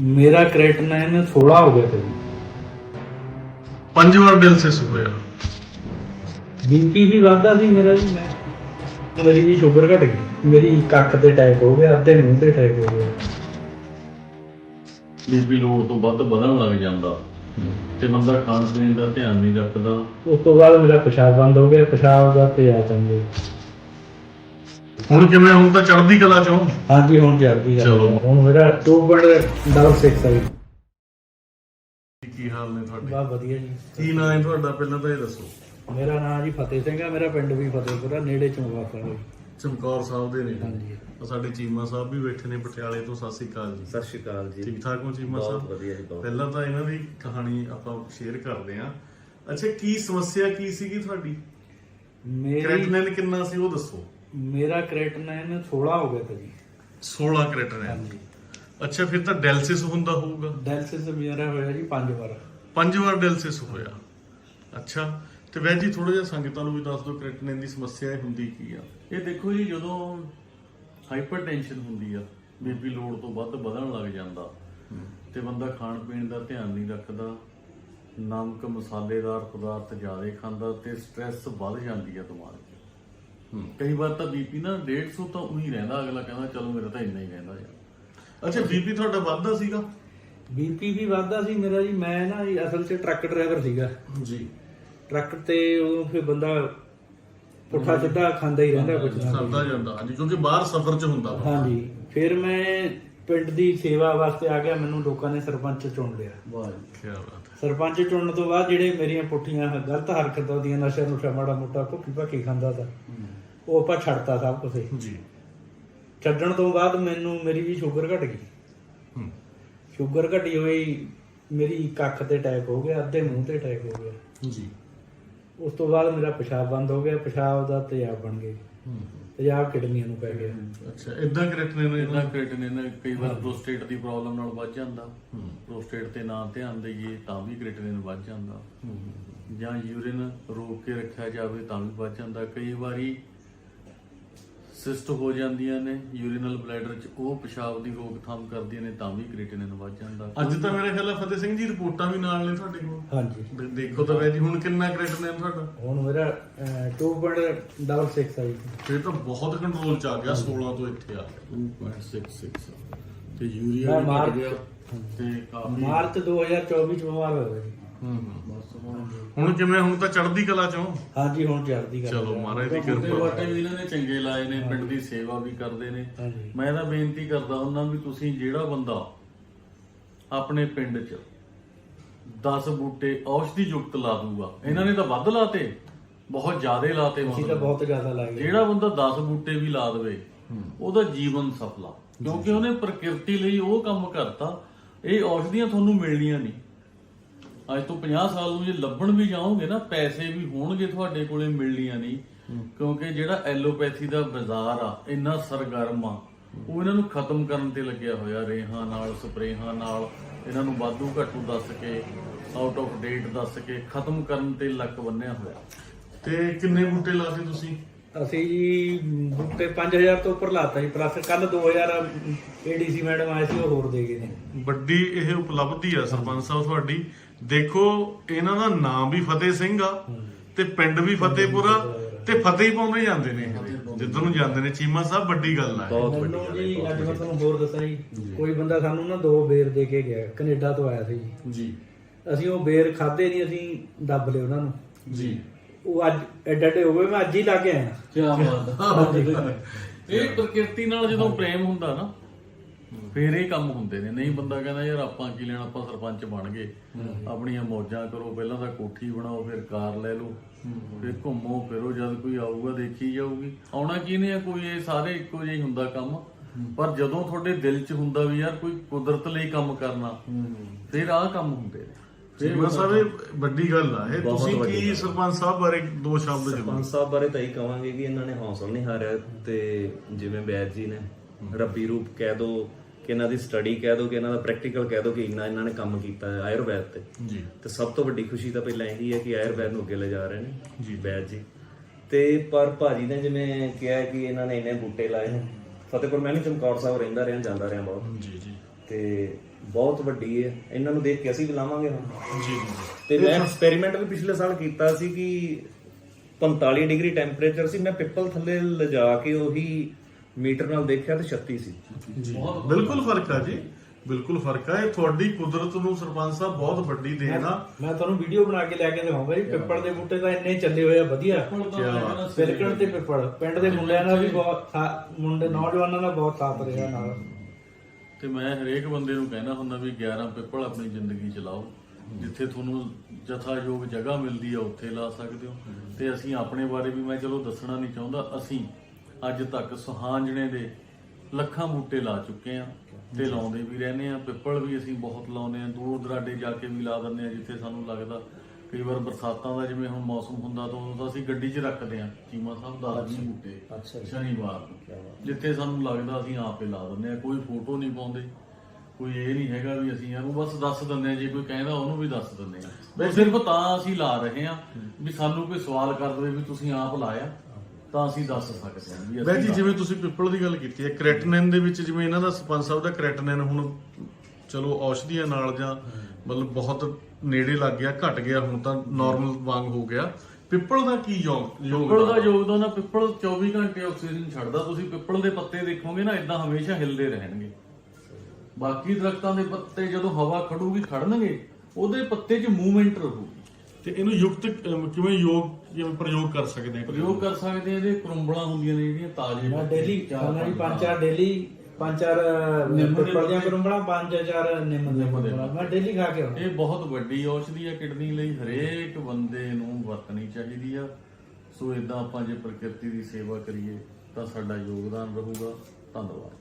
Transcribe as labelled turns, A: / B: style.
A: ਮੇਰਾ ਕ੍ਰੈਟਨਾਈਨ 16 ਹੋ ਗਿਆ ਸੀ
B: ਪੰਜ ਵਾਰ ਦਿਲ ਸੇ ਹੋਇਆ
A: ਬੀਪੀ ਵੀ ਵੱਧਦਾ ਸੀ ਮੇਰਾ ਜੀ ਮੈਂ ਮੇਰੀ ਜੀ ਸ਼ੂਗਰ ਘਟ ਗਈ। ਮੇਰੀ ਕੱਖ ਤੇ ਅਟੈਕ ਹੋ ਗਿਆ ਅੱਧੇ ਮੂੰਹ ਤੇ ਅਟੈਕ ਹੋ ਗਿਆ।
C: ਬੀਪੀ ਲੋੜ ਤੋਂ ਵੱਧ ਵਧਣ ਲੱਗ ਜਾਂਦਾ। ਤੇ ਬੰਦਾ ਖਾਣ ਪੀਣ ਦਾ ਧਿਆਨ ਨਹੀਂ ਰੱਖਦਾ।
A: ਉਸ ਤੋਂ ਬਾਅਦ ਮੇਰਾ ਪਿਸ਼ਾਬ ਬੰਦ ਹੋ ਗਿਆ ਪਿਸ਼ਾਬ ਦਾ ਤੇ ਆ ਚੰਗੇ
B: ਹੁਣ ਕਿਵੇਂ ਹੁਣ ਤਾਂ ਚੜ੍ਹਦੀ ਕਲਾ ਚੋਂ
A: ਹਾਂਜੀ ਹੁਣ ਜਲਦੀ ਆ।
B: ਚਲੋ।
A: ਹੁਣ ਮੇਰਾ 2.66 ਆ ਜੀ
B: ਕੀ ਹਾਲ ਨੇ ਤੁਹਾਡੇ?
A: ਬਾ ਵਧੀਆ ਜੀ।
B: ਕੀ ਨਾਂ ਹੈ ਤੁਹਾਡਾ? ਪਹਿਲਾਂ ਤਾਂ ਇਹ ਦੱਸੋ।
A: ਮੇਰਾ ਨਾਮ ਜੀ ਫਤਿਹ ਸਿੰਘ ਆ ਮੇਰਾ ਪਿੰਡ ਵੀ ਫਤਿਹਪੁਰਾ ਨੇੜੇ ਚੁੰਗਾ ਸਾਰੇ
B: ਚਮਕੌਰ ਸਾਹਿਬ ਦੇ ਨੇ
A: ਹਾਂਜੀ।
B: ਆਹ ਸਾਡੇ ਚੀਮਾ ਸਾਹਿਬ ਵੀ ਬੈਠੇ ਨੇ ਪਟਿਆਲੇ ਤੋਂ ਸਤਿ ਸ੍ਰੀ ਅਕਾਲ ਜੀ।
D: ਸਤਿ ਸ਼੍ਰੀ ਅਕਾਲ ਜੀ।
B: ਠੀਕ ਠਾਕ ਹੋ ਚੀਮਾ
D: ਬਹੁਤ
B: ਸਾਹਿਬ?
D: ਵਧੀਆ ਜੀ ਬਹੁਤ।
B: ਪਹਿਲਾਂ ਤਾਂ ਇਹਨਾਂ ਦੀ ਕਹਾਣੀ ਆਪਾਂ ਸ਼ੇਅਰ ਕਰਦੇ ਆਂ ਅੱਛਾ ਕੀ ਸਮੱਸਿਆ ਕੀ ਸੀਗੀ ਤੁਹਾਡੀ?
A: ਮੇਰੀ
B: ਕ੍ਰੈਟਨਨ ਕਿੰਨਾ ਸੀ ਉਹ ਦੱਸੋ।
A: ਮੇਰਾ ਕ੍ਰੈਟਨਾਈਨ 16 ਹੋ ਗਿਆ ਤਾ ਜੀ।
B: 16 ਕ੍ਰੈਟਨਨ।
A: ਹਾਂਜੀ।
B: ਅੱਛਾ ਫਿਰ ਤਾਂ ਡੈਲਸਿਸ ਹੁੰਦਾ ਹੋਊਗਾ।
A: ਡੈਲਸਿਸ ਮੇਰਾ ਹੋਇਆ ਜੀ ਪੰਜ ਵਾਰ।
B: ਪੰਜ ਵਾਰ ਡੈਲਸਿਸ ਹੋਇਆ। ਅੱਛਾ ਤੇ ਵੈਜ ਜੀ ਥੋੜਾ ਜਿਹਾ ਸੰਗਤਾਂ ਨੂੰ ਵੀ ਦੱਸ ਦਿਓ ਕ੍ਰੈਟਨਨ ਦੀ ਸਮੱਸਿਆ ਇਹ ਹੁੰਦੀ ਕੀ ਆ?
C: ਇਹ ਦੇਖੋ ਜੀ ਜਦੋਂ ਹਾਈਪਰਟੈਂਸ਼ਨ ਹੁੰਦੀ ਆ ਬੀਪੀ ਲੋੜ ਤੋਂ ਵੱਧ ਵਧਣ ਲੱਗ ਜਾਂਦਾ ਤੇ ਬੰਦਾ ਖਾਣ ਪੀਣ ਦਾ ਧਿਆਨ ਨਹੀਂ ਰੱਖਦਾ ਨਮਕ ਮਸਾਲੇਦਾਰ ਪਦਾਰਥ ਜ਼ਿਆਦਾ ਖਾਂਦਾ ਤੇ ਸਟ੍ਰੈਸ ਵੱਧ ਜਾਂਦੀ ਆ ਦਿਮਾਗ 'ਚ। ਕਈ ਵਾਰ ਤਾਂ ਬੀਪੀ ਨਾ 150 ਤਾਂ ਉਹੀ ਰਹਿੰਦਾ ਅਗਲਾ ਕਹਿੰਦਾ ਚਲੋ ਮੇਰਾ ਤਾਂ ਇੰਨਾ ਹੀ ਰਹਿੰਦਾ ਯਾਰ।
B: ਅੱਛਾ ਬੀਪੀ ਤੁਹਾਡਾ ਵੱਧਦਾ ਸੀਗਾ?
A: ਬੀਪੀ ਵੀ ਵੱਧਦਾ ਸੀ ਮੇਰਾ ਜੀ ਮੈਂ ਨਾ ਜੀ ਅਸਲ 'ਚ ਟਰੱਕ ਡਰਾਈਵਰ ਸੀਗਾ।
B: ਜੀ।
A: ਟਰੱਕ ਤੇ ਉਦੋਂ ਫਿਰ ਬੰਦਾ ਪੁੱਠਾ ਸਿੱਧਾ ਖਾਂਦਾ ਹੀ ਰਹਿੰਦਾ ਕੁਝ ਨਾ
B: ਸਰਦਾ। ਜਾਂਦਾ ਹਾਂਜੀ ਕਿਉਂਕਿ ਬਾਹਰ ਸਫ਼ਰ 'ਚ ਹੁੰਦਾ
A: ਹਾਂਜੀ ਫਿਰ ਮੈਂ ਪਿੰਡ ਦੀ ਸੇਵਾ ਵਾਸਤੇ ਆ ਗਿਆ ਮੈਨੂੰ ਲੋਕਾਂ ਨੇ ਸਰਪੰਚ ਚੁਣ ਲਿਆ।
C: ਵਾਹ
B: ਕੀ ਬਾਤ ਹੈ।
A: ਸਰਪੰਚ ਚੁਣਨ ਤੋਂ ਬਾਅਦ ਜਿਹੜੇ ਮੇਰੀਆਂ ਪੁੱਠੀਆਂ ਗਲਤ ਹਰਕਤਾਂ ਦੀਆਂ ਨਸ਼ਾ ਨੁਸ਼ਾ ਮਾੜਾ ਮੋਟਾ ਭੁੱਕੀ ਭਾਕੀ ਖਾਂਦਾ ਤਾਂ ਉਹ ਆਪਾਂ ਛੱਡਤਾ ਸਭ ਕੁਝ
B: ਜੀ।
A: ਛੱਡਣ ਤੋਂ ਬਾਅਦ ਮੈਨੂੰ ਮੇਰੀ ਜੀ ਸ਼ੂਗਰ ਘਟ ਗਈ।
B: ਹੂੰ।
A: ਸ਼ੂਗਰ ਘਟੀ ਹੋਈ ਮੇਰੀ ਕੱਖ ਤੇ ਅਟੈਕ ਹੋ ਗਿਆ ਅੱਧੇ ਮੂੰਹ ਤੇ ਅਟੈਕ ਹੋ ਗਿਆ।
B: ਜੀ।
A: ਉਸ ਤੋਂ ਬਾਅਦ ਮੇਰਾ ਪਿਸ਼ਾਬ ਬੰਦ ਹੋ ਗਿਆ ਪਿਸ਼ਾਬ ਦਾ ਤੇਜ਼ਾਬ ਬਣ ਗਿਆ।
B: ਹੂੰ
A: ਤੇਜ਼ਾਬ ਕਿਡਨੀਆਂ ਨੂੰ ਪੈ ਗਿਆ।
B: ਅੱਛਾ ਇਦਾਂ ਕ੍ਰੈਟਨਨ
C: ਇਹਨਾਂ ਕ੍ਰਿਟਿਨਿਨ ਕਈ ਵਾਰ ਪ੍ਰੋਸਟੇਟ ਦੀ ਪ੍ਰੋਬਲਮ ਨਾਲ ਵੱਧ ਜਾਂਦਾ। ਪ੍ਰੋਸਟੇਟ ਤੇ ਨਾ ਧਿਆਨ ਦੇਈਏ ਤਾਂ ਵੀ ਕ੍ਰਿਟਿਨਿਨ ਵੱਧ ਜਾਂਦਾ। ਜਾਂ ਯੂਰਿਨ ਰੋਕ ਕੇ ਰੱਖਿਆ ਜਾਵੇ ਤਾਂ ਵੀ ਵੱਧ ਜਾਂਦਾ। ਕਈ ਵਾਰੀ ਸਿਸਟ ਹੋ ਜਾਂਦੀਆਂ ਨੇ ਯੂਰੀਨਲ ਬਲੈਡਰ ਚ ਉਹ ਪਿਸ਼ਾਬ ਦੀ ਰੋਕਥਾਮ ਕਰਦੀਆਂ ਨੇ ਤਾਂ ਵੀ ਕ੍ਰਿਟਿਨਿਨ ਵੱਧ ਜਾਂਦਾ
B: ਅੱਜ ਤਾਂ ਮੇਰੇ ਖਿਆਲ ਹੈ ਫਤਿਹ ਸਿੰਘ ਜੀ ਰਿਪੋਰਟਾਂ ਵੀ ਨਾਲ ਨੇ ਤੁਹਾਡੇ ਕੋਲ।
A: ਹਾਂਜੀ।
B: ਦੇ- ਦੇਖੋ ਤਾਂ ਵੈਜ ਜੀ ਹੁਣ ਕਿੰਨਾ ਕ੍ਰੈਟਨਨ ਤੁਹਾਡਾ?
A: ਹੁਣ ਮੇਰਾ ਅਹ, 2.66 ਆ ਜੀ।
B: ਫਿਰ ਤਾਂ ਬਹੁਤ ਕੰਟਰੋਲ ਚ ਆ ਗਿਆ 16 ਤੋਂ ਇੱਥੇ ਆ ਗਿਆ
C: 2.66 ਤੇ ਯੂਰੀਆ
A: ਮੈਂ
C: ਵੀ ਘਟ
A: ਮਾਰਚ-
C: ਗਿਆ ਤੇ ਕਾਫੀ
A: ਮਾਰਚ 2024 ਚ ਬਿਮਾਰ ਹੋ ਗਿਆ ਜੀ।
B: ਹੂੰ ਹੁਣ ਕਿਵੇਂ ਹੁਣ ਤਾਂ ਚੜ੍ਹਦੀ ਕਲਾ ਚੋਂ।
A: ਹਾਂਜੀ ਹੁਣ ਚੜਦੀ ਗੱਲ
B: ਚਲੋ ਮਹਾਰਾਜ ਦੀ ਕਿਰਪਾ।
C: ਵਾਟੇ ਵੀ ਇਹਨਾਂ ਨੇ ਚੰਗੇ ਲਾਏ ਨੇ ਪਿੰਡ ਦੀ ਸੇਵਾ ਵੀ ਕਰਦੇ ਨੇ।
A: ਹਾਂਜੀ।
C: ਮੈਂ ਤਾਂ ਬੇਨਤੀ ਕਰਦਾ ਹੁੰਦਾ ਵੀ ਤੁਸੀਂ ਜਿਹੜਾ ਬੰਦਾ ਆਪਣੇ ਪਿੰਡ 'ਚ 10 ਬੂਟੇ ਔਸ਼ਧੀ ਯੁਕਤ ਲਾ ਦੂਗਾ ਇਹਨਾਂ ਨੇ ਤਾਂ ਵੱਧ ਲਾਤੇ ਬਹੁਤ ਜ਼ਿਆਦੇ ਲਾਤੇ
A: ਅਸੀਂ ਤਾਂ
C: ਮਤਲਬ।
A: ਬਹੁਤ ਜ਼ਿਆਦਾ ਲੱਗ ਗਏ
C: ਜਿਹੜਾ ਬੰਦਾ 10 ਬੂਟੇ ਵੀ ਲਾ ਦੇਵੇ ਉਹਦਾ ਜੀਵਨ ਸਫਲਾ। ਕਿਉਂਕਿ ਉਹਨੇ ਪ੍ਰਕਿਰਤੀ ਲਈ ਉਹ ਕੰਮ ਕਰਤਾ ਇਹ ਔਸ਼ਧੀਆਂ ਤੁਹਾਨੂੰ ਮਿਲਣੀਆਂ ਨਹੀਂ। ਅੱਜ ਤੋਂ 50 ਸਾਲ ਨੂੰ ਜੇ ਲੱਭਣ ਵੀ ਜਾਓਗੇ ਨਾ ਪੈਸੇ ਵੀ ਹੋਣਗੇ ਤੁਹਾਡੇ ਕੋਲੇ ਮਿਲਣੀਆਂ ਨਹੀਂ। ਕਿਉਂਕਿ ਜਿਹੜਾ ਐਲੋਪੈਥੀ ਦਾ ਬਾਜ਼ਾਰ ਆ ਇੰਨਾ ਸਰਗਰਮ ਆ ਉਹ ਇਹਨਾਂ ਨੂੰ ਖਤਮ ਕਰਨ ਤੇ ਲੱਗਿਆ ਹੋਇਆ ਰੇਹਾਂ ਨਾਲ ਸਪਰੇਹਾਂ ਨਾਲ ਇਹਨਾਂ ਨੂੰ ਵਾਧੂ ਘਾਟੂ ਦੱਸ ਕੇ ਆਊਟ ਆਫ ਡੇਟ ਦੱਸ ਕੇ ਖਤਮ ਕਰਨ ਤੇ ਲੱਕ ਬੰਨਿਆ ਹੋਇਆ।
B: ਤੇ ਕਿੰਨੇ ਬੂਟੇ ਲਾਤੇ ਤੁਸੀਂ?
A: ਅਸੀਂ ਜੀ ਬੂਟੇ 5000 ਤੋਂ ਉੱਪਰ ਲਾਤਾ ਜੀ ਪਲੱਸ ਕੱਲ 2000 ਏਡੀਸੀ ਮੈਡਮ ਆਏ ਸੀ ਉਹ ਹੋਰ ਦੇ ਗਏ ਨੇ।
B: ਵੱਡੀ ਇਹ ਉਪਲਬਧੀ ਆ ਸਰਪੰਚ ਸਾਹਿਬ ਤੁਹਾਡੀ। ਦੇਖੋ ਇਹਨਾਂ ਦਾ ਨਾਮ ਵੀ ਫਤਿਹ ਸਿੰਘ ਆ ਤੇ ਪਿੰਡ ਵੀ ਫਤਿਹਪੁਰਾ ਤੇ ਫਤਿਹ ਹੀ ਪਾਉਂਦੇ ਜਾਂਦੇ ਨੇ। ਜਿੱਧਰ ਨੂੰ ਜਾਂਦੇ ਨੇ ਚੀਮਾ ਸਾਹਿਬ ਵੱਡੀ ਗੱਲ ਆ। ਇਹ।
D: ਬਹੁਤ ਵੱਡੀ
A: ਮੈਨੂੰ
D: ਗੱਲ ਹੈ
A: ਜੀ
D: ਬਹੁਤ
A: ਅੱਜ ਮੈਂ ਤੁਹਾਨੂੰ ਹੋਰ ਦੱਸਾਂ ਜੀ। ਕੋਈ ਬੰਦਾ ਸਾਨੂੰ ਨਾ ਦੋ ਬੇਰ ਦੇ ਕੇ ਗਿਆ ਕੈਨੇਡਾ ਤੋਂ ਆਇਆ ਸੀ ਜੀ।
B: ਜੀ।
A: ਅਸੀਂ ਉਹ ਬੇਰ ਖਾਦੇ ਨਹੀਂ ਅਸੀਂ ਦੱਬ ਲਏ ਉਹਨਾਂ ਨੂੰ।
B: ਜੀ।
A: ਉਹ ਅੱਜ ਐਡੇ ਐਡੇ ਹੋ ਗਏ ਮੈਂ ਅੱਜ ਹੀ ਲਾ ਕੇ ਆਇਆ।
C: ਕੀ ਬਾਤ ਇਹ ਪ੍ਰਕਿਰਤੀ ਨਾਲ ਜਦੋਂ ਪ੍ਰੇਮ ਹੁੰਦਾ ਨਾ ਫੇਰ ਇਹ ਕੰਮ ਹੁੰਦੇ ਨੇ। ਨਹੀਂ ਬੰਦਾ ਕਹਿੰਦਾ ਯਾਰ ਆਪਾਂ ਕੀ ਲੈਣਾ? ਆਪਾਂ ਸਰਪੰਚ ਬਣ ਗਏ। ਆਪਣੀਆਂ ਮੌਜਾਂ ਕਰੋ। ਪਹਿਲਾਂ ਤਾਂ ਕੋਠੀ ਬਣਾਓ ਫਿਰ ਕਾਰ ਲੈ ਲਓ। ਫਿਰ ਘੁੰਮੋ ਫਿਰੋ। ਜਦ ਕੋਈ ਆਊਗਾ ਦੇਖੀ ਜਾਊਗੀ। ਆਉਣਾ ਕਿਹਨੇ ਆ ਕੋਈ ਇਹ ਸਾਰੇ ਇੱਕੋ ਜਿਹਾ ਹੀ ਹੁੰਦਾ ਕੰਮ। ਪਰ ਜਦੋਂ ਤੁਹਾਡੇ ਦਿਲ 'ਚ ਹੁੰਦਾ ਵੀ ਯਾਰ ਕੋਈ ਕੁਦਰਤ ਲਈ ਕੰਮ ਕਰਨਾ ਫਿਰ ਆਹ ਕੰਮ ਹੁੰਦੇ ਨੇ।
B: ਚੀਮਾ ਸਾਹਿਬ ਇਹ ਵੱਡੀ ਗੱਲ ਆ। ਇਹ ਤੁਸੀਂ ਕੀ। ਸਰਪੰਚ ਸਾਹਿਬ ਬਾਰੇ ਦੋ ਸ਼ਬਦ ਜ਼ਰੂਰ
D: ਸਰਪੰਚ ਸਾਹਿਬ ਬਾਰੇ ਤਾਂ ਇਹ ਕਵਾਂਗੇ ਕਿ ਇਹਨਾਂ ਨੇ ਹੌਸਲਾ ਨਹੀਂ ਹਾਰਿਆ ਤੇ ਜਿਵੇਂ ਬੈਦ ਜੀ ਨੇ ਰੱਬੀ ਰੂਪ ਕਹਿ ਦੋ ਕਿ ਇਹਨਾਂ ਦੀ ਸਟੱਡੀ ਕਹਿ ਦੋ ਕਿ ਇਹਨਾਂ ਦਾ ਪ੍ਰੈਕਟੀਕਲ ਕਹਿ ਦੋ ਕਿ ਇੰਨਾ ਇਹਨਾਂ ਨੇ ਕੰਮ ਕੀਤਾ ਹੈ ਆਯੁਰਵੈਦ ਤੇ।
B: ਜੀ।
D: ਤੇ ਸਭ ਤੋਂ ਵੱਡੀ ਖੁਸ਼ੀ ਤਾਂ ਪਹਿਲਾਂ ਇਹੀ ਹੈ ਕਿ ਆਯੁਰਵੈਦ ਨੂੰ ਅੱਗੇ ਲੈ ਜਾ ਰਹੇ ਨੇ
B: ਜੀ।
D: ਬੈਦ ਜੀ। ਤੇ ਪਰ ਭਾਜੀ ਨੇ ਜਿਵੇਂ ਕਿਹਾ ਕਿ ਇਹਨਾਂ ਨੇ ਇੰਨੇ ਬੂਟੇ ਲਾਏ ਨੇ। ਫਤਿਹਪੁਰ ਮੈਂ ਵੀ ਚਮਕੌਰ ਸਾਹਿਬ ਰਹਿੰਦਾ ਰਿਹਾ ਜਾਂਦਾ ਰਿਹਾ ਬਹੁਤ।
B: ਜੀ ਜੀ।
D: ਤੇ ਬਹੁਤ ਵੱਡੀ ਹੈ। ਇਹਨਾਂ ਨੂੰ ਦੇਖ ਕੇ ਅਸੀਂ ਵੀ ਲਾਵਾਂਗੇ ਹੁਣ।
B: ਜੀ ਜੀ।
D: ਤੇ ਮੈਂ ਐਕਸਪੈਰੀਮੈਂਟ ਵੀ ਪਿਛਲੇ ਸਾਲ ਕੀਤਾ ਸੀ ਕਿ 45 ਡਿਗਰੀ ਟੈਂਪਰੇਚਰ ਸੀ। ਮੈਂ ਪਿੱਪਲ ਥੱਲੇ ਲਿਜਾ ਕੇ ਉਹੀ ਮੀਟਰ ਨਾਲ ਦੇਖਿਆ ਤੇ 36 ਸੀ।
B: ਜੀ। ਬਿਲਕੁਲ ਫ਼ਰਕ ਆ ਜੀ। ਬਿਲਕੁਲ ਫ਼ਰਕ ਆ। ਇਹ ਤੁਹਾਡੀ ਕੁਦਰਤ ਨੂੰ ਸਰਪੰਚ ਸਾਹਿਬ ਬਹੁਤ ਵੱਡੀ ਦੇਣ ਆ।
A: ਮੈਂ ਤੁਹਾਨੂੰ ਵੀਡੀਓ ਬਣਾ ਕੇ ਲੈ ਕੇ ਦਿਖਾਉਂਗਾ ਜੀ। ਪਿੱਪਲ ਦੇ ਬੂਟੇ ਤਾਂ ਇੰਨੇ ਚੱਲੇ ਹੋਏ ਆ ਵਧੀਆ। ਸਿਲਕਣ ਤੇ ਪਿੱਪਲ। ਪਿੰਡ ਦੇ ਮੁੰਡਿਆਂ ਨਾਲ ਵੀ ਬਹੁਤ ਮੁੰਡੇ ਨੌਜਵਾਨਾਂ ਨਾਲ ਬਹੁਤ ਸਾਥ ਰਿਹਾ ਨਾਲ।
C: ਤੇ ਮੈਂ ਹਰੇਕ ਬੰਦੇ ਨੂੰ ਕਹਿਣਾ ਹੁੰਦਾ ਵੀ 11 ਪਿੱਪਲ ਆਪਣੀ ਜ਼ਿੰਦਗੀ ਚ ਲਾਓ। ਜਿੱਥੇ ਤੁਹਾਨੂੰ ਜਥਾਯੋਗ ਜਗ੍ਹਾ ਮਿਲਦੀ ਆ ਉੱਥੇ ਲਾ ਸਕਦੇ ਹੋ। ਤੇ ਅਸੀਂ ਆਪਣੇ ਬਾਰੇ ਵੀ ਮੈਂ ਚਲੋ ਦੱਸਣਾ ਨਹੀਂ ਚਾਹੁੰਦਾ। ਅਸੀਂ ਅੱਜ ਤੱਕ ਸੁਹਾਂਜਣੇ ਦੇ ਲੱਖਾਂ ਬੂਟੇ ਲਾ ਚੁੱਕੇ ਆ ਤੇ ਲਾਉਂਦੇ ਵੀ ਰਹਨੇ ਆ ਪਿੱਪਲ ਵੀ ਅਸੀਂ ਬਹੁਤ ਲਾਉਂਦੇ ਆ ਦੂਰ ਦਰਾਡੇ ਜਾ ਕੇ ਵੀ ਲਾ ਦਿੰਦੇ ਆ ਜਿੱਥੇ ਸਾਨੂੰ ਲੱਗਦਾ ਕਈ ਵਾਰ ਬਰਸਾਤਾਂ ਦਾ ਜਿਵੇਂ ਹੁਣ ਮੌਸਮ ਹੁੰਦਾ ਤਾਂ ਉਦੋਂ ਅਸੀਂ ਗੱਡੀ 'ਚ ਰੱਖਦੇ ਆ ਚੀਮਾ ਸਾਹਿਬ ਦਾ ਵੀ ਬੂਟੇ
D: ਅੱਛਾ
C: ਸ਼ਨੀਵਾਰ ਜਿੱਥੇ ਸਾਨੂੰ ਲੱਗਦਾ ਅਸੀਂ ਆਪੇ ਲਾ ਦਿੰਦੇ ਆ ਕੋਈ ਫੋਟੋ ਨਹੀਂ ਪਾਉਂਦੇ ਕੋਈ ਇਹ ਨਹੀਂ ਹੈਗਾ ਵੀ ਅਸੀਂ ਇਹਨੂੰ ਬਸ ਦੱਸ ਦਿੰਦੇ ਆ ਜੇ ਕੋਈ ਕਹਿੰਦਾ ਉਹਨੂੰ ਵੀ ਦੱਸ ਦਿੰਦੇ ਆ ਉਹ ਸਿਰਫ ਤਾਂ ਅਸੀਂ ਲਾ ਰਹੇ ਆ ਵੀ ਸਾਨੂੰ ਕੋਈ ਸਵਾਲ ਕਰ ਦੇਵੇ ਵੀ ਤੁਸੀਂ ਆਪ ਲਾਇਆ। ਤਾਂ ਅਸੀਂ ਦੱਸ ਸਕਦੇ ਹਾਂ ਵੀ
B: ਵੈ
C: ਅਸੀਂ
B: ਜੀ ਜਿਵੇਂ ਤੁਸੀਂ ਪਿੱਪਲ ਦੀ ਗੱਲ ਕੀਤੀ ਹੈ ਕ੍ਰੈਟਨਿਨ ਦੇ ਵਿੱਚ ਜਿਵੇਂ ਇਹਨਾਂ ਦਾ ਸਰਪੰਚ ਸਾਹਿਬ ਦਾ ਕ੍ਰੈਟਨਿਨ ਹੁਣ ਚਲੋ ਔਸ਼ਧੀਆਂ ਨਾਲ ਜਾਂ ਮਤਲਬ ਬਹੁਤ ਨੇੜੇ ਲੱਗ ਗਿਆ ਘਟ ਗਿਆ ਹੁਣ ਤਾਂ ਨਾਰਮਲ ਵਾਂਗ ਹੋ ਗਿਆ। ਪਿੱਪਲ ਦਾ ਕੀ ਯੋਗ
C: ਪਿੱਪਲ ਦਾ
B: ਯੋਗਦਾਨ
C: ਯੋਗਦਾਨ ਆ ਪਿੱਪਲ 24 ਘੰਟੇ ਆਕਸੀਜਨ ਛੱਡਦਾ। ਤੁਸੀਂ ਪਿੱਪਲ ਦੇ ਪੱਤੇ ਦੇਖੋਗੇ ਨਾ ਇਦਾਂ ਹਮੇਸ਼ਾ ਹਿਲਦੇ ਰਹਿਣਗੇ। ਬਾਕੀ ਦਰਖਤਾਂ ਦੇ ਪੱਤੇ ਜਦੋਂ ਹਵਾ ਖੜੂਗੀ ਖੜਨਗੇ ਉਹਦੇ ਪੱਤੇ 'ਚ ਮੂਵਮੈਂਟ ਰਹੂਗੀ।
B: ਤੇ ਇਹਨੂੰ ਯੁਕਤ ਅਮ, ਕਿਵੇਂ ਯੋਗ ਕਿਵੇਂ ਪ੍ਰਯੋਗ ਕਰ ਸਕਦੇ ਆ?
C: ਪ੍ਰਯੋਗ ਕਰ ਸਕਦੇ ਆ ਇਹਦੇ ਕਰੁੰਬਲਾਂ ਹੁੰਦੀਆਂ ਨੇ ਜਿਹੜੀਆਂ ਤਾਜ਼ੇ
A: ਮੈਂ ਡੇਲੀ ਉਹਨਾਂ ਦੀ
C: ਪੰਜ
A: ਚਾਰ। ਡੇਲੀ ਪੰਜ ਚਾਰ
C: ਨਿੰਮ ਦੇ ਬੂਟੇ।
A: ਕਰੂੰਗਣਾ ਪੰਜ ਚਾਰ ਨਿੰਮ ਦੇ
C: ਨਿੰਮ ਦੇ
A: ਮੈਂ ਡੇਲੀ ਖਾ ਕੇ ਆਉਂਦਾ।
C: ਇਹ ਬਹੁਤ ਵੱਡੀ ਔਸ਼ਧੀ ਆ ਕਿਡਨੀ ਲਈ। ਹਰੇਕ ਬੰਦੇ ਨੂੰ ਵਰਤਣੀ ਚਾਹੀਦੀ ਆ। ਸੋ ਇਦਾਂ ਆਪਾਂ ਜੇ ਪ੍ਰਕਿਰਤੀ ਦੀ ਸੇਵਾ ਕਰੀਏ ਤਾਂ ਸਾਡਾ ਯੋਗਦਾਨ ਰਹੂਗਾ। ਧੰਨਵਾਦ।